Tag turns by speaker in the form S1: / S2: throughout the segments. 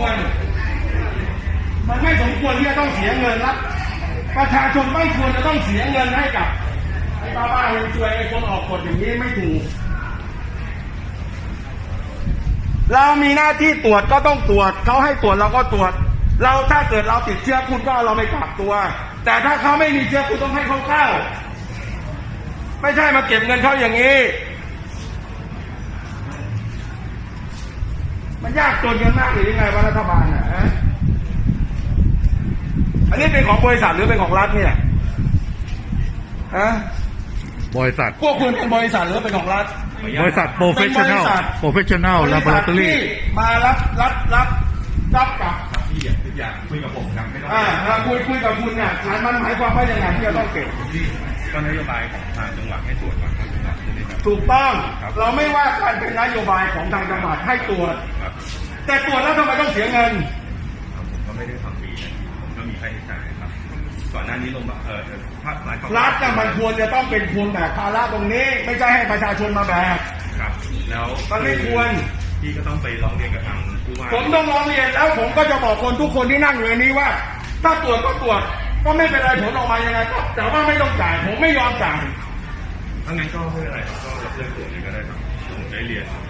S1: ควร มันไม่สมควรที่จะต้องเสียเงินรับประชาชนไม่ควรจะต้องเสียเงินให้กับไอ้บ้าบ้าๆเฮงซวยไอ้คนออกกฎอย่างนี้ไม่ถูก เรามีหน้าที่ตรวจก็ต้องตรวจเขาให้ตรวจเราก็ตรวจ เราถ้าเกิดเราติดเชื้อคุณก็เราไปกักตัว แต่ถ้าเขาไม่มีเชื้อคุณต้องให้เขาเข้า ไม่ใช่มาเก็บเงินเขาอย่างนี้ มันยากจนกันมากหรือยังไงวะรัฐบาลอะฮะอันนี้เป็นของบริษัทหรือเป็นของรัฐเนี่ยฮะ
S2: บริษัท
S1: พวกคุณเป็นบริษัทหรือเป็นของรัฐ
S2: บริษัทโปรเฟชชั่นแนล
S1: เป็นบริษัท
S2: โปรเฟชชั่นแนลลาบอราตอรี่
S1: ที่มารับรับรับรับกับ
S3: พี่อยากอยากคุยกับผมครับไม่ต้อง
S1: อ่าเราคุยคุยกับคุณเนี่ยฐานมันหมายความว่ายังไงที่จะต้องเก็บ
S3: ที่ก็นโยบายของทางจังหวัดให้ตรวจก่อนทางจังหวัดใช่ไหมครับ
S1: ถูกต้อง
S3: ครับ
S1: เราไม่ว่าการเป็นนโยบายของทางจังหวัดให้ตรวจ
S3: ครับ
S1: แต่ตรวจแล้วทำไมต้องเสียเงิน
S3: ครับผมก็ไม่ได้ทำฟรีนะผมก็มีค่าใช้จ่ายครับ ก่อนหน้านี้ลงมาเออเอ่อภาครัฐเขา
S1: รัฐน่ะมันควรจะต้องเป็นคนแบกภาระตรงนี้ ไม่ใช่ให้ประชาชนมาแบก
S3: ครับ แล้ว
S1: มันไม่ควร
S3: พี่ก็ต้องไปร้องเรียนกับทางผู้ว่า
S1: ผมต้องร้องเรียนแล้ว ผมก็จะบอกคนทุกคนที่นั่งอยู่ในนี้ว่า ถ้าตรวจก็ตรวจก็ไม่เป็นไรผลออกมายังไงก็แต่ว่าไม่ต้องจ่ายผมไม่ยอมจ่าย
S3: ถ้างั้นก็ไม่เป็นไรครับก็รับเรื่องตรวจเลยก็ได้ครับผมได้เรียนทางจ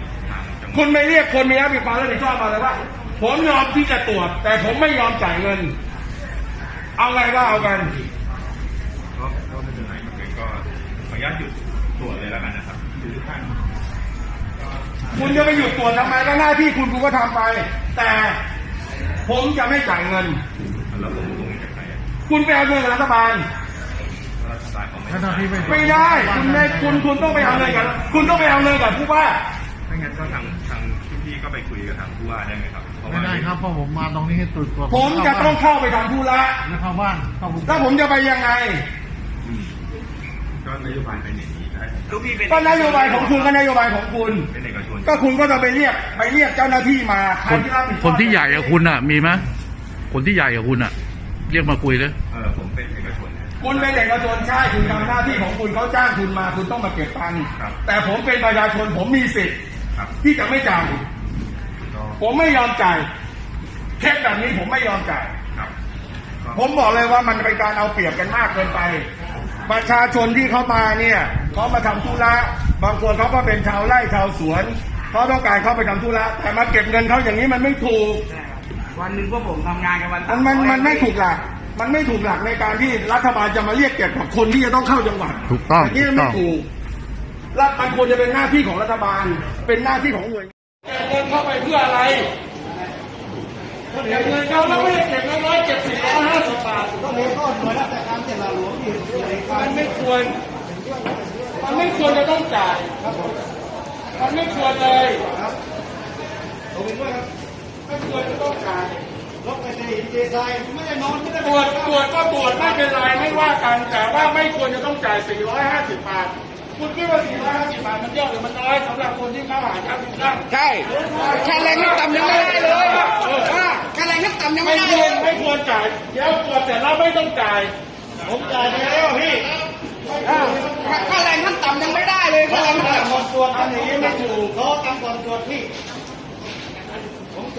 S3: ังหวัด
S1: คุณไม่เรียกคนมีรับผิดชอบรับผิดชอบมาเลยว่า ผมยอมที่จะตรวจ แต่ผมไม่ยอมจ่ายเงิน เอาไงก็เอากัน
S3: ก็ก็ไม่เป็นไรครับงั้นก็ขออนุญาตหยุดตรวจเลยแล้วกันนะครับคือทุกท่าน
S1: คุณจะไปหยุดตรวจทำไมก็หน้าที่คุณคุณก็ทำไป แต่ผมจะไม่จ่ายเงิน
S3: แล้วผมตรงนี้จากใครอะ
S1: คุณไปเอาเงินกับรัฐบาล
S3: รัฐบาลเขาไม่
S2: ถ้าที่ไม่
S1: ไม่ได้ คุณไม่คุณคุณต้องไปเอาเงินกับคุณต้องไปเอาเงินกับผู้ว่า
S3: ถ้างั้นก็ทางทางพี่ๆก็ไปคุยกับทางผู้ว่าได้ไหมครับเพราะ
S2: ไม่
S3: ว่า
S2: ได้ครับเพราะผมมาตรงนี้ให้ตรวจตรวจ
S1: ผมจะต้องเข้าไปทำธุระ
S2: แล้วเข้าบ้านเข้าบุ
S1: แล้วผมจะไปยังไง
S3: อืมก็นโยบายเป็นอย่างนี้ได้
S1: ก็นโยบายของคุณก็นโยบายของคุณ
S3: เป็นเอกชน
S1: ก็คุณก็จะไปเรียกไปเรียกเจ้าหน้าที่มาใคร
S2: คน
S1: ที่รับผิดชอบ
S2: คนที่ใหญ่กับคุณอะ มีไหมคนที่ใหญ่กับคุณอะ เรียกมาคุยเลย
S3: เออผมเป็นเอกชนนะ
S1: คุณเป็นเอกชนใช่คุณทำหน้าที่ของคุณเขาจ้างคุณมา คุณต้องมาเก็บตังค์
S3: ครับ
S1: แต่ผมเป็นประชาชนผมมีสิทธิ์
S3: ครับ
S1: ที่จะไม่จ่าย
S3: ก็
S1: ผมไม่ยอมจ่ายเคสแบบนี้ผมไม่ยอมจ่าย
S3: ครับก็
S1: ผมบอกเลยว่ามันเป็นการเอาเปรียบกันมากเกินไป ประชาชนที่เขามาเนี่ยเขามาทำธุระบางคนเขาก็เป็นชาวไร่ชาวสวนเขาต้องการเข้าไปทำธุระแต่มาเก็บเงินเขาอย่างนี้มันไม่ถูก
S4: วันหนึ่งพวกผมทำงานกันวัน
S1: มันมันมันไม่ถูกหลักมันไม่ถูกหลักในการที่รัฐบาลจะมาเรียกเก็บกับคนที่จะต้องเข้าจังหวัด
S2: ถูกต้อง
S1: ย่างนี้
S2: ถูก
S1: ไม่
S2: ต้อง
S1: ถูก รัฐมันควรจะเป็นหน้าที่ของรัฐบาล เป็นหน้าที่ของหน่วยเก็บเงินเข้าไปเพื่ออะไรเก็บเงินเข้าแล้วไม่ได้เก็บน้อยๆเก็บสี่ร้อยห้าสิบบาทต้องมีข้อหน่วยราชการเจ็ดหลวงอีกมันไม่ควร มันไม่ควรจะต้องจ่ายมันไม่ควรเลยไม่ควรจะต้องจ่าย
S4: รถไปในหินเจไซไม่ได้นอนไม่ได้
S1: ตรวจตรวจก็ตรวจไม่เป็นไรไม่ว่ากันแต่ว่าไม่ควรจะต้องจ่าย 450 บาท คุณคิดว่า450บาทมันเยอะหรือมันน้อยสำหรับคนที่เข้าหาเช้ากินข้าว
S4: ใช่แค่แรงขั้นต่ำยังไม่ได้เลยอ่าแค่แรงขั้นต่ำยัง
S1: ไม่
S4: ไม่ได้
S1: ค
S4: เล
S1: วร
S4: ย
S1: ไม่ควรจ่ายเดี๋ยวตรวจเสร็จแล้วไม่ต้องจ่ายผมจ่ายไปแล้วพี่
S4: อ่าค่าแรงขั้นต่ำยังไม่ได้เลยค่าแรงขั้น
S1: แต่
S4: ต่ำ
S1: คนตรวจทำอย่างนี้ไม่ถูก
S4: เขาตามก่อนตรวจพี่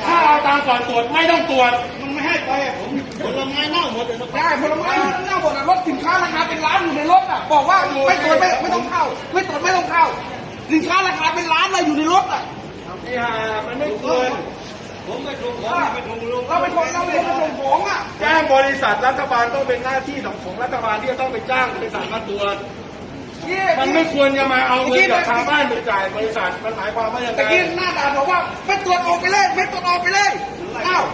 S1: ถ้าเอาตามก่อนตรวจไม่ต้องตรวจ
S4: มันไม่ให้ไปอะผมผลไม้เน่าหมดเลยได้ผลไม้เน่าหมดอะรถสินค้าราคาเป็นล้านอยู่ในรถอะ บอกว่าไม่ตรวจไม่ไม่ต้องเข้า ไม่ตรวจไม่ต้องเข้าสินค้าราคาเป็นล้านเลยอยู่ในรถอะ
S1: นี่ฮะมันไม่ควร
S4: ผมไม่ถูกผมไม่ถูกลงเราเป็นคนเราเป็นคนส่งของอะ
S1: จ้างบริษัทรัฐบาลต้องเป็นหน้าที่ของของรัฐบาลที่จะต้องไปจ้างบริษัทมาตรวจมันไม่ควรจะมาเอาเงินจากทางบ้านไปจ่ายบริษัทมันหมายความว่าอย่างไร
S4: ตะกี้หน้าด่านบอกว่าไม่ตรวจออกไปเลยไม่ตรวจออกไปเลยอ้าว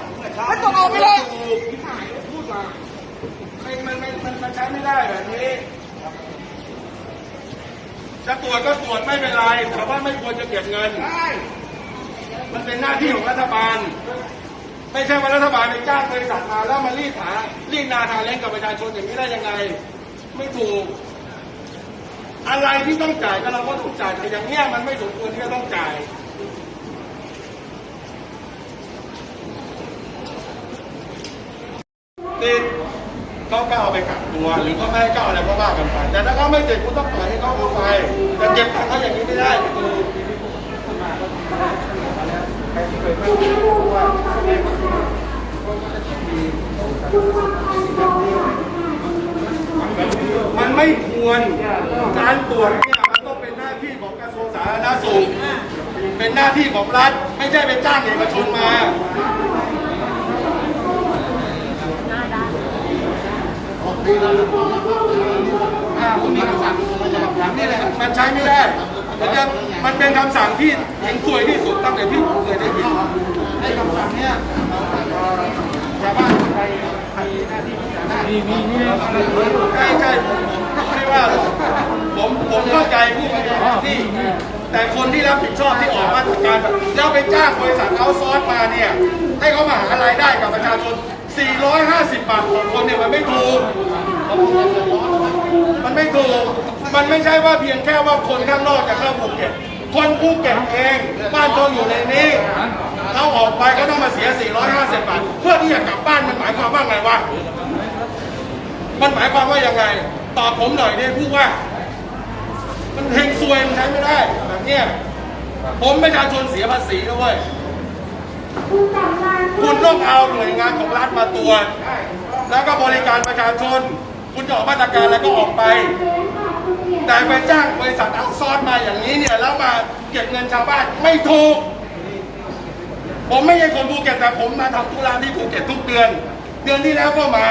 S4: ไม่ตรวจออกไปเลย
S1: พูดมามันมันมันมันใช้ไม่ได้แบบนี้ จะตรวจก็ตรวจไม่เป็นไรแต่ว่าไม่ควรจะเก็บเงิน
S4: ใช่
S1: มันเป็นหน้าที่ของรัฐบาล ไม่ใช่ว่ารัฐบาลไปจ้างบริษัทมาแล้วมารีดหารีดนาทาเล่นกับประชาชนอย่างนี้ได้ยังไง ไม่ถูก อะไรที่ต้องจ่ายก็เราก็ต้องจ่ายแต่อย่างเนี้ยมันไม่สมควรที่จะต้องจ่ายติด เขาก็เอาไปกักตัวหรือเขาไม่ให้เข้าอะไรก็ว่ากันไปแต่ถ้าเขาไม่ติดคุณต้องปล่อยให้เขาเอาไปแต่เก็บตังค์เขาอย่างนี้ไม่ได้คือมันไม่ควรการตรวจเนี่ยมันต้องเป็นหน้าที่ของกระทรวงสาธารณสุขเป็นหน้าที่ของรัฐ ไม่ใช่ไปจ้างเอกชนมา
S4: คุณมีคำสั่งถามนี่เลยครับ
S1: มันใช้ไม่ได้มันจะมันเป็นคำสั่งที่เห็นสวยที่สุดตั้งแต่ที่ผมเคยได้ยิน
S4: ไอ้คำสั่งเนี่ยชาวบ้านใครมีหน้าที่พิจารณามีมีมี
S1: ใช่ใช่ไม่ได้ว่าหรอกผมผมเข้าใจผู้ปฏิบัติที่แต่คนที่รับผิดชอบที่ออกมาตรการแล้วไปจ้างบริษัทเอาซอสมาเนี่ยให้เขามาหารายได้กับประชาชน 450 บาทต่อคนเนี่ยมันไม่ถูก มันไม่ถูก มันไม่ใช่ว่าเพียงแค่ว่าคนข้างนอกจะเข้าภูเก็ต คนภูเก็ตเอง บ้านเขาอยู่ในนี้เขาออกไปก็ต้องมาเสีย 450 บาท เพื่อที่จะกลับบ้านมันหมายความว่าไงวะ มันหมายความว่ายังไง ตอบผมหน่อยเนี่ยพูดว่า มันเฮงซวยมันใช้ไม่ได้แบบเนี้ยผมประชาชนเสียภาษีด้วย คุณต้องเอาหน่วยงานของรัฐมาตรวจแล้วก็บริการประชาชน คุณจะออกมาตรการแล้วก็ออกไปแต่ไปจ้างบริษัทเอาซอร์สมาอย่างนี้เนี่ยแล้วมาเก็บเงินชาวบ้านไม่ถูก ผมไม่ใช่คนภูเก็ตแต่ผมมาทำธุระที่ภูเก็ตทุกเดือน เดือนที่แล้วก็มา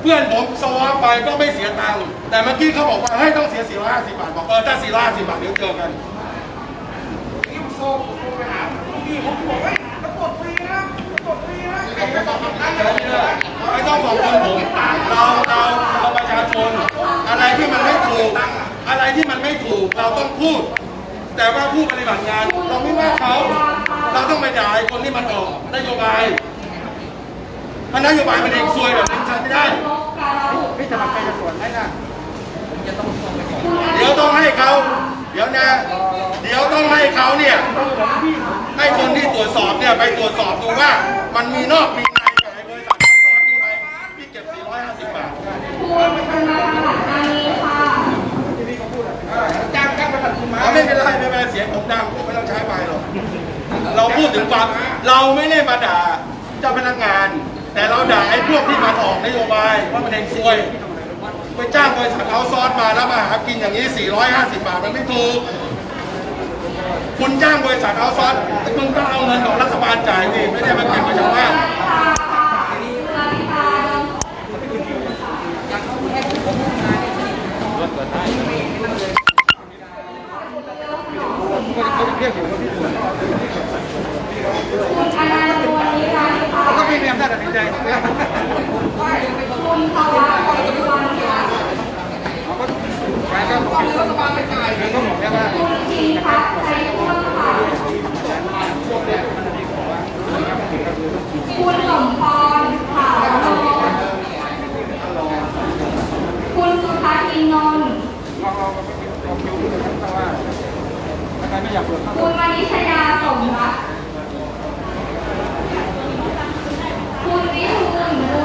S1: เพื่อนผมสวอปไปก็ไม่เสียตังค์แต่เมื่อกี้เขาบอกว่าให้ยต้องเสีย450บาทบอกเออถ้า450บาทเดี๋ยวเจอกัน
S4: นี่ผมโทรโทรไปหาพี่ผมบอกว่าตำรวจฟรีนะตำรวจฟรีนะไอ้กระบอกแบบนั้นเลย
S1: ไม่ต้องขอบคุณผมเราเราเราประชาชน อะไรที่มันไม่ถูก อะไรที่มันไม่ถูกเราต้องพูด แต่ว่าผู้ปฏิบัติงาน เราไม่ว่าเขา เราต้องไปด่าไอ้คนที่มันออกนโยบายมันนโยบายมันเองซวยแบบนี้ใช้ไม่ได้
S4: พี่จะมาใครจะตรวจให้นะ
S1: เดี๋ยวต้องให้เขา เดี๋ยวนะ เดี๋ยวต้องให้เขาเนี่ยให้คนที่ตรวจสอบเนี่ยไปตรวจสอบดูว่า มันมีนอกมีในกับไอ้บริษัทเขาซอสนี่ไหมที่เก็บ 450 บาท
S4: จ้างจ้างบริษัทคุณมา
S1: ไม่เป็นไรไม่เป็นไรเสียงผมดังไม่ต้องใช้ไมค์หรอกเราพูดถึงความเราไม่ได้มาด่าเจ้าพนักงาน แต่เราด่าไอ้พวกที่มันออกนโยบายว่ามันเองซวย ไปจ้างบริษัทเอาซอสมาแล้วมาหากินอย่างนี้ 450 บาทมันไม่ถูก คุณจ้างบริษัทเอาซอสมึงต้องเอาเงินของรัฐบาลจ่ายดิไม่ได้มาเก็บมาจากบ้าน
S4: ก็พี่มีอำนาจตัดสินใจไปก็บอกรัฐบาล ไม่จ่ายก็บอกแค่ว่า
S5: คุณสมพรขาวโลคุณสุทัศน์อินนนท์
S4: เราเราเราเราคิวกันเพราะว่าถ้าใครไม่อยากเปิด
S5: คุณมณิชยาสมรักคุณวิทูลบุ